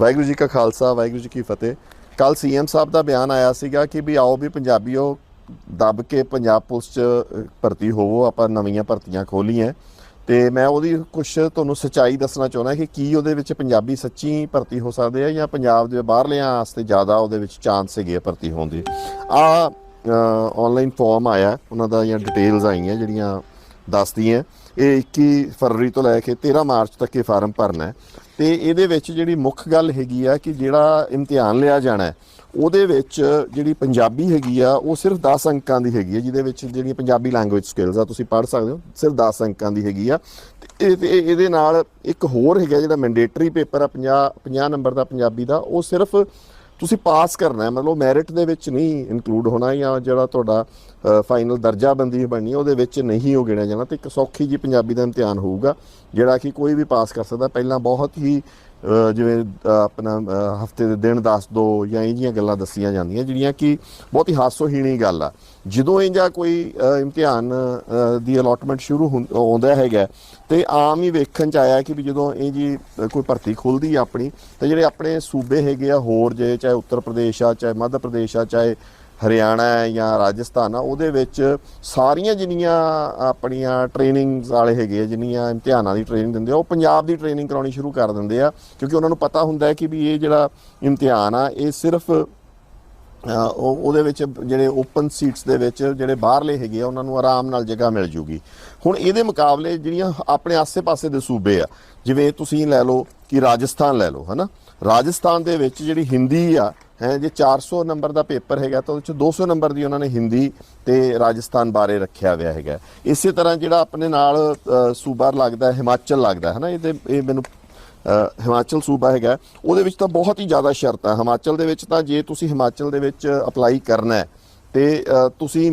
ਵਾਹਿਗੁਰੂ ਜੀ ਕਾ ਖਾਲਸਾ, ਵਾਹਿਗੁਰੂ ਜੀ ਕੀ ਫਤਿਹ। ਕੱਲ ਸੀਐਮ ਸਾਹਿਬ ਦਾ ਬਿਆਨ ਆਇਆ ਸੀਗਾ ਕਿ ਵੀ ਆਓ ਵੀ ਪੰਜਾਬੀਓ ਦੱਬ ਕੇ ਪੰਜਾਬ ਪੁਲਿਸ ਚ ਭਰਤੀ ਹੋਵੋ, ਆਪਾਂ ਨਵੀਆਂ ਭਰਤੀਆਂ ਖੋਲੀਆਂ ਤੇ ਮੈਂ ਉਹਦੀ ਕੁਝ ਤੁਹਾਨੂੰ ਸੱਚਾਈ ਦੱਸਣਾ ਚਾਹੁੰਦਾ ਕਿ ਕੀ ਉਹਦੇ ਵਿੱਚ ਪੰਜਾਬੀ ਸੱਚੀ ਭਰਤੀ ਹੋ ਸਕਦੇ ਆ ਜਾਂ ਪੰਜਾਬ ਦੇ ਬਾਹਰਲਿਆਂ ਵਾਸਤੇ ਜ਼ਿਆਦਾ ਉਹਦੇ ਵਿੱਚ ਚਾਂਸ ਹੈਗੇ ਆ ਭਰਤੀ ਹੋਣ ਦੇ? ਆ ਆਨਲਾਈਨ ਫਾਰਮ ਆਇਆ, ਉਹਨਾਂ ਦਾ ਜਾਂ ਡਿਟੇਲਸ ਆਈਆਂ ਜਿਹੜੀਆਂ ਦੱਸਦੀਆਂ। ਇਹ 21 ਫਰਵਰੀ ਤੋਂ ਲੈ ਕੇ 13 ਮਾਰਚ ਤੱਕ ਇਹ ਫਾਰਮ ਭਰਨਾ ਹੈ। ਤੇ ਇਹਦੇ ਵਿੱਚ ਜਿਹੜੀ ਮੁੱਖ ਗੱਲ ਹੈਗੀ ਆ ਕਿ ਜਿਹੜਾ ਇਮਤਿਹਾਨ ਲਿਆ ਜਾਣਾ ਹੈ ਉਹਦੇ ਵਿੱਚ ਜਿਹੜੀ ਪੰਜਾਬੀ ਹੈਗੀ ਆ, ਉਹ ਸਿਰਫ 10 ਅੰਕਾਂ ਦੀ ਹੈਗੀ ਆ, ਜਿਹਦੇ ਵਿੱਚ ਜਿਹੜੀਆਂ ਪੰਜਾਬੀ ਲੈਂਗੁਏਜ ਸਕਿੱਲਸ ਆ, ਤੁਸੀਂ ਪੜ੍ਹ ਸਕਦੇ ਹੋ, ਸਿਰਫ 10 ਅੰਕਾਂ ਦੀ ਹੈਗੀ ਆ। ਤੇ ਇਹ- ਤੇ ਇਹਦੇ ਨਾਲ ਇੱਕ ਹੋਰ ਹੈਗਾ ਜਿਹੜਾ ਮੈਂਡੇਟਰੀ ਪੇਪਰ ਆ 50 50 ਨੰਬਰ ਦਾ ਪੰਜਾਬੀ ਦਾ, ਉਹ ਸਿਰਫ ਤੁਸੀਂ ਪਾਸ ਕਰਨਾ ਹੈ, ਮਤਲਬ ਮੈਰਿਟ ਦੇ ਵਿੱਚ ਨਹੀਂ ਇਨਕਲੂਡ ਹੋਣਾ ਜਾਂ ਜਿਹੜਾ ਤੁਹਾਡਾ ਫਾਈਨਲ ਦਰਜਾ ਬੰਦੀ ਬਣਨੀ ਉਹਦੇ ਵਿੱਚ ਨਹੀਂ ਉਹ ਗਿਣਿਆ ਜਾਣਾ, ਤੇ ਇੱਕ ਸੌਖੀ ਜੀ ਪੰਜਾਬੀ ਦਾ ਇਮਤਿਹਾਨ ਹੋਊਗਾ, ਜਿਹੜਾ ਕਿ ਕੋਈ ਵੀ ਪਾਸ ਕਰ ਸਕਦਾ, ਪਹਿਲਾਂ ਬਹੁਤ ਹੀ ਜਿਵੇਂ ਆਪਣਾ ਹਫ਼ਤੇ ਦੇ ਦਿਨ ਦੱਸ ਦੋ ਜਾਂ ਇਹ ਜੀਆਂ ਗੱਲਾਂ ਦੱਸੀਆਂ ਜਾਂਦੀਆਂ, ਜਿਹੜੀਆਂ ਕਿ ਬਹੁਤ ਹੀ ਹਾਸੋਹੀਣੀ ਗੱਲ ਆ। ਜਦੋਂ ਇਹ ਜਾਂ ਕੋਈ ਇਮਤਿਹਾਨ ਦੀ ਅਲੋਟਮੈਂਟ ਸ਼ੁਰੂ ਹੁੰ- ਆਉਂਦਾ ਹੈਗਾ, ਤੇ ਆਮ ਹੀ ਵੇਖਣ ਚ ਆਇਆ ਕਿ ਵੀ ਜਦੋਂ ਇਹ ਜੀ ਕੋਈ ਭਰਤੀ ਖੁੱਲਦੀ ਆ ਆਪਣੀ, ਤੇ ਜਿਹੜੇ ਆਪਣੇ ਸੂਬੇ ਹੈਗੇ ਆ, ਹੋਰ ਜੇ ਚਾਹੇ ਉੱਤਰ ਪ੍ਰਦੇਸ਼ ਆ, ਚਾਹੇ ਮੱਧ ਪ੍ਰਦੇਸ਼ ਆ, ਚਾਹੇ ਹਰਿਆਣਾ ਹੈ ਜਾਂ ਰਾਜਸਥਾਨ ਆ, ਉਹਦੇ ਵਿੱਚ ਸਾਰੀਆਂ ਜਿੰਨੀਆਂ ਆਪਣੀਆਂ ਟ੍ਰੇਨਿੰਗਸ ਵਾਲੇ ਹੈਗੇ ਆ, ਜਿੰਨੀਆਂ ਇਮਤਿਹਾਨਾਂ ਦੀ ਟ੍ਰੇਨਿੰਗ ਦਿੰਦੇ ਆ, ਉਹ ਪੰਜਾਬ ਦੀ ਟ੍ਰੇਨਿੰਗ ਕਰਾਉਣੀ ਸ਼ੁਰੂ ਕਰ ਦਿੰਦੇ ਆ, ਕਿਉਂਕਿ ਉਹਨਾਂ ਨੂੰ ਪਤਾ ਹੁੰਦਾ ਹੈ ਕਿ ਵੀ ਇਹ ਜਿਹੜਾ ਇਮਤਿਹਾਨ ਆ, ਇਹ ਸਿਰਫ ਉਹਦੇ ਵਿੱਚ ਜਿਹੜੇ ਓਪਨ ਸੀਟਸ ਦੇ ਵਿੱਚ ਜਿਹੜੇ ਬਾਹਰਲੇ ਹੈਗੇ ਆ, ਉਹਨਾਂ ਨੂੰ ਆਰਾਮ ਨਾਲ ਜਗ੍ਹਾ ਮਿਲ ਜੂਗੀ। ਹੁਣ ਇਹਦੇ ਮੁਕਾਬਲੇ ਜਿਹੜੀਆਂ ਆਪਣੇ ਆਸੇ-ਪਾਸੇ ਦੇ ਸੂਬੇ ਆ, ਜਿਵੇਂ ਤੁਸੀਂ ਲੈ ਲਓ ਕਿ ਰਾਜਸਥਾਨ ਲੈ ਲਓ, ਹਨਾ? ਰਾਜਸਥਾਨ ਦੇ ਵਿੱਚ ਜਿਹੜੀ ਹਿੰਦੀ ਆ ਹੈ, ਜੇ 400 ਨੰਬਰ ਦਾ ਪੇਪਰ ਹੈਗਾ ਤਾਂ ਉਹਦੇ ਚ 200 ਨੰਬਰ ਦੀ ਉਹਨਾਂ ਨੇ ਹਿੰਦੀ ਤੇ ਰਾਜਸਥਾਨ ਬਾਰੇ ਰੱਖਿਆ ਹੋਇਆ ਹੈਗਾ। ਇਸੇ ਤਰ੍ਹਾਂ ਜਿਹੜਾ ਆਪਣੇ ਨਾਲ ਸੂਬਾ ਲੱਗਦਾ, ਹਿਮਾਚਲ ਲੱਗਦਾ ਹੈ ਨਾ ਇਹਦੇ, ਇਹ ਮੈਨੂੰ ਹਿਮਾਚਲ ਸੂਬਾ ਹੈਗਾ। ਉਹਦੇ ਵਿੱਚ ਤਾਂ ਬਹੁਤ ਹੀ ਜ਼ਿਆਦਾ ਸ਼ਰਤਾਂ, ਹਿਮਾਚਲ ਦੇ ਵਿੱਚ ਤਾਂ ਜੇ ਤੁਸੀਂ ਹਿਮਾਚਲ ਦੇ ਵਿੱਚ ਅਪਲਾਈ ਕਰਨਾ ਹੈ, ਤੇ ਤੁਸੀਂ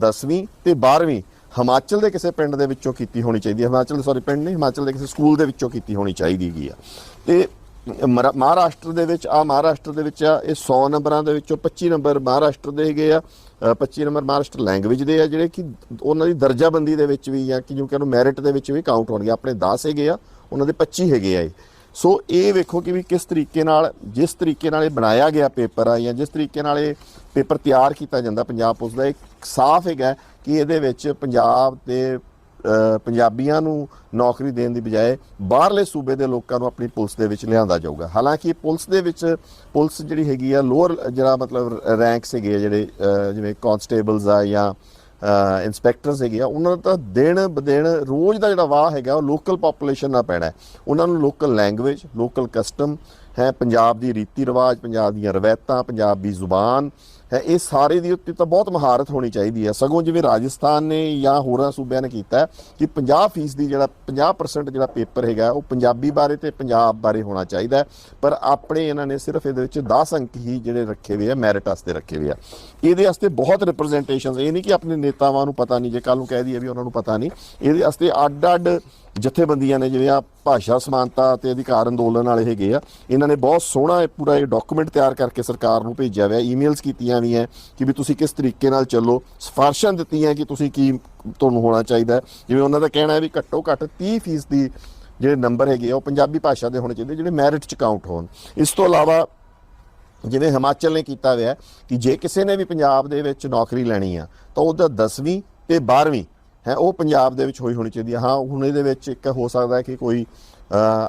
10ਵੀਂ ਤੇ 12ਵੀਂ ਹਿਮਾਚਲ ਦੇ ਕਿਸੇ ਪਿੰਡ ਦੇ ਵਿੱਚੋਂ ਕੀਤੀ ਹੋਣੀ ਚਾਹੀਦੀ ਹੈ। ਹਿਮਾਚਲ ਦੇ ਸੌਰੀ ਪਿੰਡ ਨਹੀਂ, ਹਿਮਾਚਲ ਦੇ ਕਿਸੇ ਸਕੂਲ ਦੇ ਵਿੱਚੋਂ ਕੀਤੀ ਹੋਣੀ ਚਾਹੀਦੀ ਹੈਗੀ ਆ। ਤੇ ਮਰਾ- ਮਹਾਰਾਸ਼ਟਰ ਦੇ ਵਿੱਚ ਆ ਮਹਾਰਾਸ਼ਟਰ ਦੇ ਵਿੱਚ ਆ ਇਹ 100 ਨੰਬਰਾਂ ਦੇ ਵਿੱਚੋਂ 25 ਨੰਬਰ ਮਹਾਰਾਸ਼ਟਰ ਦੇ ਹੈਗੇ ਆ। ਅ, 25 ਨੰਬਰ ਮਹਾਰਾਸ਼ਟਰ ਲੈਂਗੁਏਜ ਦੇ ਆ ਜਿਹੜੇ ਕਿ ਉਹਨਾਂ ਦੀ ਦਰਜਾਬੰਦੀ ਦੇ ਵਿੱਚ ਵੀ ਆ ਕਿ ਕਿਉਂਕਿ ਉਹਨੂੰ ਮੈਰਿਟ ਦੇ ਵਿੱਚ ਵੀ ਕਾਊਂਟ ਹੋਣਗੇ। ਆਪਣੇ 10 ਹੈਗੇ ਆ ਉਹਨਾਂ ਦੇ 25 ਹੈਗੇ ਆ ਇਹ। ਸੋ ਇਹ ਵੇਖੋ ਕਿ ਵੀ ਕਿਸ ਤਰੀਕੇ ਨਾਲ ਜਿਸ ਤਰੀਕੇ ਨਾਲ ਇਹ ਬਣਾਇਆ ਗਿਆ ਪੇਪਰ ਆ ਜਾਂ ਜਿਸ ਤਰੀਕੇ ਨਾਲ ਇਹ ਪੇਪਰ ਤਿਆਰ ਕੀਤਾ ਜਾਂਦਾ ਪੰਜਾਬ ਪੁਲਿਸ ਦਾ ਇੱਕ ਸਾਫ਼ ਹੈਗਾ ਕਿ ਇਹਦੇ ਵਿੱਚ ਪੰਜਾਬ ਦੇ ਪੰਜਾਬੀਆਂ ਨੂੰ ਨੌਕਰੀ ਦੇਣ ਦੀ ਬਜਾਏ ਬਾਹਰਲੇ ਸੂਬੇ ਦੇ ਲੋਕਾਂ ਨੂੰ ਆਪਣੀ ਪੁਲਿਸ ਦੇ ਵਿੱਚ ਲਿਆਂਦਾ ਜਾਊਗਾ। ਹਾਲਾਂਕਿ ਪੁਲਿਸ ਦੇ ਵਿੱਚ, ਪੁਲਿਸ ਜਿਹੜੀ ਹੈਗੀ ਆ ਲੋਅਰ ਜਿਹੜਾ ਮਤਲਬ ਰੈਂਕਸ ਹੈਗੇ ਆ ਜਿਹੜੇ ਜਿਵੇਂ ਕਾਂਸਟੇਬਲਸ ਆ ਜਾਂ ਇਨਸਪੈਕਟਰਸ ਹੈਗੇ ਆ, ਉਹਨਾਂ ਦਾ ਤਾਂ ਦਿਨ ਬਦਿਨ ਰੋਜ਼ ਦਾ ਜਿਹੜਾ ਵਾਹ ਹੈਗਾ, ਉਹ ਲੋਕਲ ਪੋਪੂਲੇਸ਼ਨ ਨਾਲ ਪੈਣਾ ਉਹਨਾਂ ਨੂੰ ਲੋਕਲ ਲੈਂਗੁਏਜ ਲੋਕਲ ਕਸਟਮ ਹੈ, ਪੰਜਾਬ ਦੀ ਰੀਤੀ ਰਿਵਾਜ ਪੰਜਾਬ ਦੀਆਂ ਰਵਾਇਤਾਂ, ਪੰਜਾਬ ਦੀ ਜ਼ੁਬਾਨ ਹੈ, ਇਹ ਸਾਰੇ ਦੀ ਉੱਤੇ ਤਾਂ ਬਹੁਤ ਮਹਾਰਤ ਹੋਣੀ ਚਾਹੀਦੀ ਹੈ। ਸਗੋਂ ਜਿਵੇਂ ਰਾਜਸਥਾਨ ਨੇ ਜਾਂ ਹੋਰਾਂ ਸੂਬਿਆਂ ਨੇ ਕੀਤਾ ਕਿ 50% ਦੀ ਜਿਹੜਾ 50% ਜਿਹੜਾ ਪੇਪਰ ਹੈਗਾ, ਉਹ ਪੰਜਾਬੀ ਬਾਰੇ ਤੇ ਪੰਜਾਬ ਬਾਰੇ ਹੋਣਾ ਚਾਹੀਦਾ ਪਰ ਆਪਣੇ ਇਹਨਾਂ ਨੇ ਸਿਰਫ ਇਹਦੇ ਵਿੱਚ 10 ਅੰਕ ਹੀ ਜਿਹੜੇ ਰੱਖੇ ਹੋਏ ਆ ਮੈਰਿਟ ਵਾਸਤੇ ਰੱਖੇ ਹੋਏ ਆ। ਇਹਦੇ ਵਾਸਤੇ ਬਹੁਤ ਰਿਪਰੈਜ਼ੈਂਟੇਸ਼ਨਸ ਇਹ ਨਹੀਂ ਕਿ ਆਪਣੇ ਨੇਤਾਵਾਂ ਨੂੰ ਪਤਾ ਨਹੀਂ, ਜੇ ਕੱਲ ਨੂੰ ਕਹਿ ਦਈਏ ਵੀ ਉਹਨਾਂ ਨੂੰ ਪਤਾ ਨਹੀਂ, ਇਹਦੇ ਵਾਸਤੇ ਅੱਡ-ਅੱਡ ਜਥੇਬੰਦੀਆਂ ਨੇ ਜਿਵੇਂ ਆ ਭਾਸ਼ਾ ਸਮਾਨਤਾ ਤੇ ਅਧਿਕਾਰ ਅੰਦੋਲਨ ਵਾਲੇ ਹੈਗੇ ਆ, ਇਹਨਾਂ ਨੇ ਬਹੁਤ ਸੋਹਣਾ ਇਹ ਪੂਰਾ ਇਹ ਡਾਕੂਮੈਂਟ ਤਿਆਰ ਕਰਕੇ ਸਰਕਾਰ ਨੂੰ ਭੇਜਿਆ ਹੋਇਆ ਈਮੇਲਸ ਕੀਤੀਆਂ ਵੀ ਕਿ ਵੀ ਤੁਸੀਂ ਕਿਸ ਤਰੀਕੇ ਨਾਲ ਚੱਲੋ। ਸਿਫਾਰਸ਼ਾਂ ਦਿੱਤੀਆਂ ਕਿ ਤੁਸੀਂ ਕੀ ਤੁਹਾਨੂੰ ਹੋਣਾ ਚਾਹੀਦਾ ਜਿਵੇਂ ਉਹਨਾਂ ਦਾ ਕਹਿਣਾ ਹੈ ਵੀ ਘੱਟੋ ਘੱਟ 30% ਦੀ ਜਿਹੜੇ ਨੰਬਰ ਹੈਗੇ ਆ, ਉਹ ਪੰਜਾਬੀ ਭਾਸ਼ਾ ਦੇ ਹੋਣੇ ਚਾਹੀਦੇ, ਜਿਹੜੇ ਮੈਰਿਟ ਚ ਕਾਊਂਟ ਹੋਣ। ਇਸ ਤੋਂ ਇਲਾਵਾ ਜਿਵੇਂ ਹਿਮਾਚਲ ਨੇ ਕੀਤਾ ਹੋਇਆ ਕਿ ਜੇ ਕਿਸੇ ਨੇ ਵੀ ਪੰਜਾਬ ਦੇ ਵਿੱਚ ਨੌਕਰੀ ਲੈਣੀ ਆ, ਤਾਂ ਉਹਦਾ 10ਵੀਂ ਤੇ 12ਵੀਂ ਹੈ, ਉਹ ਪੰਜਾਬ ਦੇ ਵਿੱਚ ਹੋਈ ਹੋਣੀ ਚਾਹੀਦੀ ਹੈ ਹਾਂ, ਹੁਣ ਇਹਦੇ ਵਿੱਚ ਇੱਕ ਹੋ ਸਕਦਾ ਹੈ ਕਿ ਕੋਈ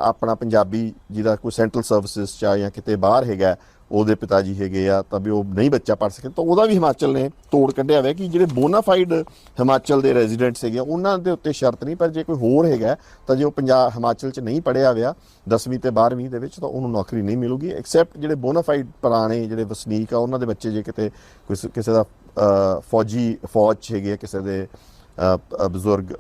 ਆਪਣਾ ਪੰਜਾਬੀ ਜਿਹਦਾ ਕੋਈ ਸੈਂਟਰਲ ਸਰਵਿਸਿਜ਼ ਚ ਆ ਜਾਂ ਕਿਤੇ ਬਾਹਰ ਹੈਗਾ ਉਹਦੇ ਪਿਤਾ ਜੀ ਹੈਗੇ ਆ, ਤਾਂ ਵੀ ਉਹ ਨਹੀਂ ਬੱਚਾ ਪੜ ਸਕੇ, ਤਾਂ ਉਹਦਾ ਵੀ ਹਿਮਾਚਲ ਨੇ ਤੋੜ ਕੱਢਿਆ ਹੋਇਆ ਕਿ ਜਿਹੜੇ ਬੋਨਾਫਾਈਡ ਹਿਮਾਚਲ ਦੇ ਰੈਜ਼ੀਡੈਂਟਸ ਹੈਗੇ ਉਹਨਾਂ ਦੇ ਉੱਤੇ ਸ਼ਰਤ ਨਹੀਂ, ਪਰ ਜੇ ਕੋਈ ਹੋਰ ਹੈਗਾ, ਤਾਂ ਜੇ ਉਹ ਪੰਜਾਬ ਹਿਮਾਚਲ 'ਚ ਨਹੀਂ ਪੜਿਆ ਹੋਇਆ 10ਵੀਂ ਤੇ 12ਵੀਂ ਦੇ ਵਿੱਚ, ਤਾਂ ਉਹਨੂੰ ਨੌਕਰੀ ਨਹੀਂ ਮਿਲੂਗੀ ਐਕਸੈਪਟ ਜਿਹੜੇ ਬੋਨਾਫਾਈਡ ਪੁਰਾਣੇ ਜਿਹੜੇ ਵਸਨੀਕ ਆ, ਉਹਨਾਂ ਦੇ ਬੱਚੇ ਜੇ ਕਿਤੇ ਕਿਸੇ ਦਾ ਫੌਜੀ ਫੌਜ 'ਚ ਹੈਗੇ ਕਿਸੇ ਦੇ ਬਜ਼ੁਰਗ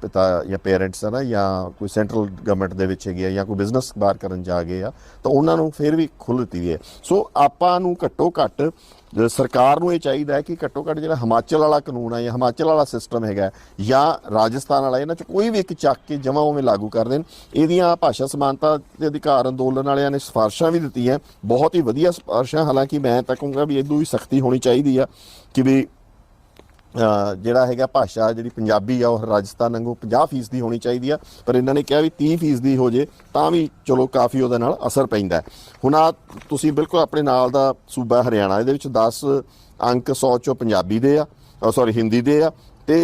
ਪਿਤਾ ਜਾਂ ਪੇਰੈਂਟਸ ਹੈ ਨਾ ਜਾਂ ਕੋਈ ਸੈਂਟਰਲ ਗਵਰਨਮੈਂਟ ਦੇ ਵਿੱਚ ਹੈਗੇ ਆ ਜਾਂ ਕੋਈ ਬਿਜ਼ਨਸ ਬਾਹਰ ਕਰਨ ਜਾ ਗਏ ਆ, ਤਾਂ ਉਹਨਾਂ ਨੂੰ ਫਿਰ ਵੀ ਖੁੱਲ੍ਹ ਦਿੱਤੀ ਗਈ ਹੈ। ਸੋ ਆਪਾਂ ਨੂੰ ਘੱਟੋ ਘੱਟ ਸਰਕਾਰ ਨੂੰ ਇਹ ਚਾਹੀਦਾ ਹੈ ਕਿ ਘੱਟੋ ਘੱਟ ਜਿਹੜਾ ਹਿਮਾਚਲ ਵਾਲਾ ਕਾਨੂੰਨ ਹੈ ਜਾਂ ਹਿਮਾਚਲ ਵਾਲਾ ਸਿਸਟਮ ਹੈਗਾ ਜਾਂ ਰਾਜਸਥਾਨ ਵਾਲਾ ਇਹਨਾਂ ਚ ਕੋਈ ਵੀ ਇੱਕ ਚੱਕ ਕੇ ਜਮਾ ਉਵੇਂ ਲਾਗੂ ਕਰ ਦੇਣ। ਇਹਦੀਆਂ ਭਾਸ਼ਾ ਸਮਾਨਤਾ ਦੇ ਅਧਿਕਾਰ ਅੰਦੋਲਨ ਵਾਲਿਆਂ ਨੇ ਸਿਫਾਰਸ਼ਾਂ ਵੀ ਦਿੱਤੀਆਂ, ਬਹੁਤ ਹੀ ਵਧੀਆ ਸਿਫਾਰਸ਼ਾਂ। ਹਾਲਾਂਕਿ ਮੈਂ ਤਾਂ ਕਹੂੰਗਾ ਵੀ ਇਦੋਂ ਵੀ ਸਖਤੀ ਹੋਣੀ ਚਾਹੀਦੀ ਆ ਕਿ ਵੀ ਜਿਹੜਾ ਹੈਗਾ ਭਾਸ਼ਾ ਜਿਹੜੀ ਪੰਜਾਬੀ ਆ ਉਹ ਰਾਜਸਥਾਨ ਵਾਂਗੂ 50% ਦੀ ਹੋਣੀ ਚਾਹੀਦੀ ਆ, ਪਰ ਇਹਨਾਂ ਨੇ ਕਿਹਾ ਵੀ 30% ਦੀ ਹੋ ਜੇ ਤਾਂ ਵੀ ਚਲੋ ਕਾਫੀ ਉਹਦੇ ਨਾਲ ਅਸਰ ਪੈਂਦਾ ਹੁਣ ਆ ਤੁਸੀਂ ਬਿਲਕੁਲ ਆਪਣੇ ਨਾਲ ਦਾ ਸੂਬਾ ਹਰਿਆਣਾ, ਇਹਦੇ ਵਿੱਚ 10 ਅੰਕ 100 ਚੋਂ ਪੰਜਾਬੀ ਦੇ ਆ ਸੌਰੀ ਹਿੰਦੀ ਦੇ ਆ ਤੇ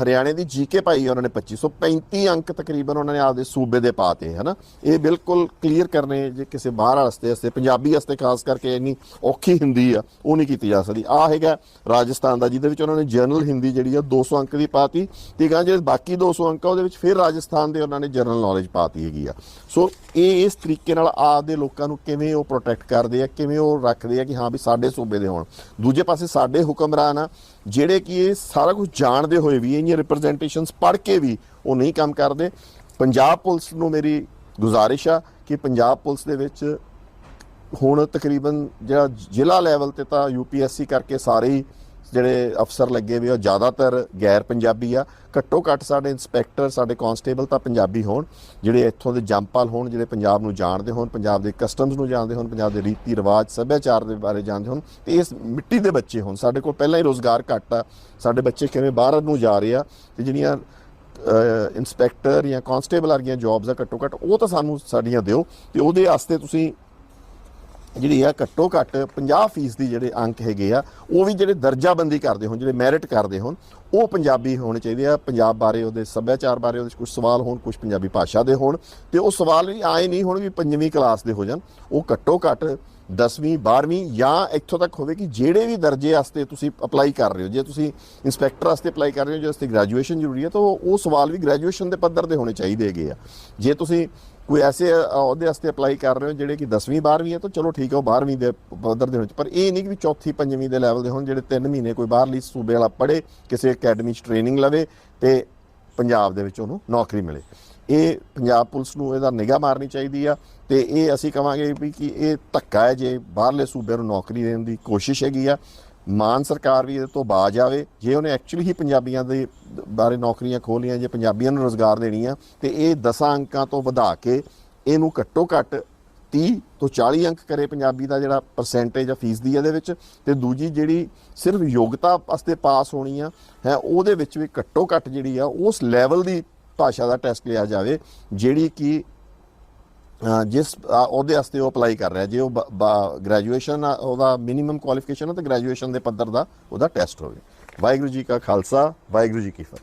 ਹਰਿਆਣੇ ਦੀ ਜੀਕੇ ਪਾਈ ਉਹਨਾਂ ਨੇ 2535 ਅੰਕ ਤਕਰੀਬਨ ਉਹਨਾਂ ਨੇ ਆਪਦੇ ਸੂਬੇ ਦੇ ਪਾਤੇ ਹਨਾ? ਇਹ ਬਿਲਕੁਲ ਕਲੀਅਰ ਕਰਨੇ ਜੇ ਕਿਸੇ ਬਾਹਰ ਵਾਸਤੇ ਵਾਸਤੇ, ਪੰਜਾਬੀ ਵਾਸਤੇ ਖਾਸ ਕਰਕੇ ਇੰਨੀ ਔਖੀ ਹਿੰਦੀ ਆ, ਉਹ ਨਹੀਂ ਕੀਤੀ ਜਾ ਸਕਦੀ। ਆ ਹੈਗਾ ਰਾਜਸਥਾਨ ਦਾ, ਜਿਹਦੇ ਵਿੱਚ ਉਹਨਾਂ ਨੇ ਜਨਰਲ ਹਿੰਦੀ ਜਿਹੜੀ ਆ 200 ਅੰਕ ਦੀ ਪਾਤੀ ਤੇ ਗਾਂ ਜਿਹੜੇ ਬਾਕੀ 200 ਅੰਕ ਆ, ਉਹਦੇ ਵਿੱਚ ਫਿਰ ਰਾਜਸਥਾਨ ਦੇ ਉਹਨਾਂ ਨੇ ਜਨਰਲ ਨੌਲੇਜ ਪਾਤੀ ਹੈਗੀ ਆ। ਸੋ ਇਹ ਇਸ ਤਰੀਕੇ ਨਾਲ ਆਪਦੇ ਲੋਕਾਂ ਨੂੰ ਕਿਵੇਂ ਉਹ ਪ੍ਰੋਟੈਕਟ ਕਰਦੇ ਆ, ਕਿਵੇਂ ਉਹ ਰੱਖਦੇ ਆ ਕਿ ਹਾਂ ਵੀ ਸਾਡੇ ਸੂਬੇ ਦੇ ਹੋਣ। ਦੂਜੇ ਪਾਸੇ ਸਾਡੇ ਹੁਕਮਰਾਨ ਆ, ਜਿਹੜੇ ਕਿ ਇਹ ਸਾਰਾ ਕੁਝ ਜਾਣਦੇ ਹੋਏ ਵੀ ਇੰਨੀਆਂ ਰਿਪਰੈਜ਼ੈਂਟੇਸ਼ਨਸ ਪੜ੍ਹ ਕੇ ਵੀ ਉਹ ਨਹੀਂ ਕੰਮ ਕਰਦੇ। ਪੰਜਾਬ ਪੁਲਿਸ ਨੂੰ ਮੇਰੀ ਗੁਜ਼ਾਰਿਸ਼ ਆ ਕਿ ਪੰਜਾਬ ਪੁਲਿਸ ਦੇ ਵਿੱਚ ਹੁਣ ਤਕਰੀਬਨ ਜਿਹੜਾ ਜ਼ਿਲ੍ਹਾ ਲੈਵਲ ਤੇ ਤਾਂ ਯੂਪੀਐਸਸੀ ਕਰਕੇ ਸਾਰੇ ਹੀ ਜਿਹੜੇ ਅਫਸਰ ਲੱਗੇ ਵੀ ਉਹ ਜ਼ਿਆਦਾਤਰ ਗੈਰ ਪੰਜਾਬੀ ਆ। ਘੱਟੋ ਘੱਟ ਸਾਡੇ ਇੰਸਪੈਕਟਰ ਸਾਡੇ ਕਾਂਸਟੇਬਲ ਤਾਂ ਪੰਜਾਬੀ ਹੋਣ ਜਿਹੜੇ ਇੱਥੋਂ ਦੇ ਜੰਪਾਲ ਹੋਣ ਜਿਹੜੇ ਪੰਜਾਬ ਨੂੰ ਜਾਣਦੇ ਹੋਣ ਪੰਜਾਬ ਦੇ ਕਸਟਮਸ ਨੂੰ ਜਾਣਦੇ ਹੋਣ ਪੰਜਾਬ ਦੇ ਰੀਤੀ ਰਿਵਾਜ ਸੱਭਿਆਚਾਰ ਦੇ ਬਾਰੇ ਜਾਣਦੇ ਹੋਣ ਤੇ ਇਸ ਮਿੱਟੀ ਦੇ ਬੱਚੇ ਹੋਣ। ਸਾਡੇ ਕੋਲ ਪਹਿਲਾਂ ਹੀ ਰੋਜ਼ਗਾਰ ਘੱਟ ਆ। ਸਾਡੇ ਬੱਚੇ ਕਿਵੇਂ ਬਾਹਰ ਨੂੰ ਜਾ ਰਹੇ ਆ ਤੇ ਜਿਹੜੀਆਂ ਅਹ, ਇੰਸਪੈਕਟਰ ਜਾਂ ਕਾਂਸਟੇਬਲ ਵਰਗੀਆਂ ਜੌਬਸ ਆ ਘੱਟੋ ਘੱਟ ਉਹ ਤਾਂ ਸਾਨੂੰ ਸਾਡੀਆਂ ਦਿਓ ਤੇ ਉਹਦੇ ਵਾਸਤੇ ਤੁਸੀਂ ਜਿਹੜੀ ਆ ਘੱਟੋ ਘੱਟ 50% ਦੀ ਜਿਹੜੇ ਅੰਕ ਹੈਗੇ ਆ, ਉਹ ਵੀ ਜਿਹੜੇ ਦਰਜਾਬੰਦੀ ਕਰਦੇ ਹੋਣ, ਜਿਹੜੇ ਮੈਰਿਟ ਕਰਦੇ ਹੋਣ, ਉਹ ਪੰਜਾਬੀ ਹੋਣੇ ਚਾਹੀਦੇ ਆ। ਪੰਜਾਬ ਬਾਰੇ ਉਹਦੇ ਸੱਭਿਆਚਾਰ ਬਾਰੇ ਉਹਦੇ ਕੁਝ ਸਵਾਲ ਹੋਣ ਕੁਝ ਪੰਜਾਬੀ ਭਾਸ਼ਾ ਦੇ ਹੋਣ, ਤੇ ਉਹ ਸਵਾਲ ਵੀ ਆਏ ਨਹੀਂ ਹੋਣ ਵੀ ਪੰਜਵੀਂ ਕਲਾਸ ਦੇ ਹੋ ਜਾਣ। ਉਹ ਘੱਟੋ ਘੱਟ 10ਵੀਂ 12ਵੀਂ ਜਾਂ ਇੱਥੋਂ ਤੱਕ ਹੋਵੇ ਕਿ ਜਿਹੜੇ ਵੀ ਦਰਜੇ ਵਾਸਤੇ ਤੁਸੀਂ ਅਪਲਾਈ ਕਰ ਰਹੇ ਹੋ ਜੇ ਤੁਸੀਂ ਇੰਸਪੈਕਟਰ ਵਾਸਤੇ ਅਪਲਾਈ ਕਰ ਰਹੇ ਹੋ ਜਿਸ ਤੇ ਗ੍ਰੈਜੂਏਸ਼ਨ ਜ਼ਰੂਰੀ ਹੈ ਤਾਂ ਉਹ ਸਵਾਲ ਵੀ ਗ੍ਰੈਜੂਏਸ਼ਨ ਦੇ ਪੱਧਰ ਦੇ ਹੋਣੇ ਚਾਹੀਦੇ ਹੈਗੇ ਆ। ਜੇ ਤੁਸੀਂ ਕੋਈ ਐਸੇ ਅ, ਉਹਦੇ ਵਾਸਤੇ ਅਪਲਾਈ ਕਰ ਰਹੇ ਹੋ ਜਿਹੜੇ ਕਿ 10ਵੀਂ 12ਵੀਂ ਹੈ ਤਾਂ ਚਲੋ ਠੀਕ ਹੈ ਉਹ 12ਵੀਂ ਦੇ ਪੱਧਰ ਦੇ ਹੋਣ ਪਰ ਇਹ ਨਹੀਂ ਕਿ ਵੀ ਚੌਥੀ ਪੰਜਵੀਂ ਦੇ ਲੈਵਲ ਦੇ ਹੋਣ ਜਿਹੜੇ 3 ਮਹੀਨੇ ਕੋਈ ਬਾਹਰਲੀ ਸੂਬੇ ਵਾਲਾ ਪੜ੍ਹੇ ਕਿਸੇ ਅਕੈਡਮੀ 'ਚ ਟ੍ਰੇਨਿੰਗ ਲਵੇ ਤੇ ਪੰਜਾਬ ਦੇ ਵਿੱਚ ਉਹਨੂੰ ਨੌਕਰੀ ਮਿਲੇ। ਇਹ ਪੰਜਾਬ ਪੁਲਿਸ ਨੂੰ ਇਹਦਾ ਨਿਗਾਹ ਮਾਰਨੀ ਚਾਹੀਦੀ ਆ ਤੇ ਇਹ ਅਸੀਂ ਕਵਾਂਗੇ ਵੀ ਕਿ ਇਹ ਧੱਕਾ ਹੈ ਜੇ ਬਾਹਰਲੇ ਸੂਬਿਆਂ ਨੂੰ ਨੌਕਰੀ ਦੇਣ ਦੀ ਕੋਸ਼ਿਸ਼ ਹੈਗੀ ਆ, ਮਾਨ ਸਰਕਾਰ ਵੀ ਇਹਦੇ ਤੋਂ ਬਾਜ ਆਵੇ, ਜੇ ਉਹਨੇ ਐਕਚੁਅਲੀ ਹੀ ਪੰਜਾਬੀਆਂ ਦੇ ਬਾਰੇ ਨੌਕਰੀਆਂ ਖੋਲੀਆਂ ਜੇ ਪੰਜਾਬੀਆਂ ਨੂੰ ਰੋਜ਼ਗਾਰ ਦੇਣੀ ਆ, ਤੇ ਇਹ 10 ਅੰਕਾਂ ਤੋਂ ਵਧਾ ਕੇ ਇਹਨੂੰ ਘੱਟੋ ਘੱਟ 30 ਤੋਂ 40 ਅੰਕ ਕਰੇ ਪੰਜਾਬੀ ਦਾ ਜਿਹੜਾ ਪਰਸੈਂਟੇਜ ਆ ਫੀਸ ਦੀ ਇਹਦੇ ਵਿੱਚ, ਤੇ ਦੂਜੀ ਜਿਹੜੀ ਸਿਰਫ ਯੋਗਤਾ ਵਾਸਤੇ ਪਾਸ ਹੋਣੀ ਆ, ਹੈ, ਉਹਦੇ ਵਿੱਚ ਵੀ ਘੱਟੋ ਘੱਟ ਜਿਹੜੀ ਆ, ਉਸ ਲੈਵਲ ਦੀ ਭਾਸ਼ਾ ਦਾ ਟੈਸਟ ਲਿਆ ਜਾਵੇ, ਜਿਹੜੀ ਕਿ ਜਿਸ ਉਹਦੇ ਵਾਸਤੇ ਉਹ ਅਪਲਾਈ ਕਰ ਰਿਹਾ, ਜੇ ਉਹ ਗ੍ਰੈਜੂਏਸ਼ਨ ਉਹਦਾ ਮਿਨੀਮਮ ਕੁਆਲੀਫਿਕੇਸ਼ਨ ਹੈ ਤਾਂ ਗ੍ਰੈਜੂਏਸ਼ਨ ਦੇ ਪੱਧਰ ਦਾ ਉਹਦਾ ਟੈਸਟ ਹੋਵੇ। ਵਾਹਿਗੁਰੂ ਜੀ ਕਾ ਖਾਲਸਾ, ਵਾਹਿਗੁਰੂ ਜੀ ਕੀ ਫਤਿਹ।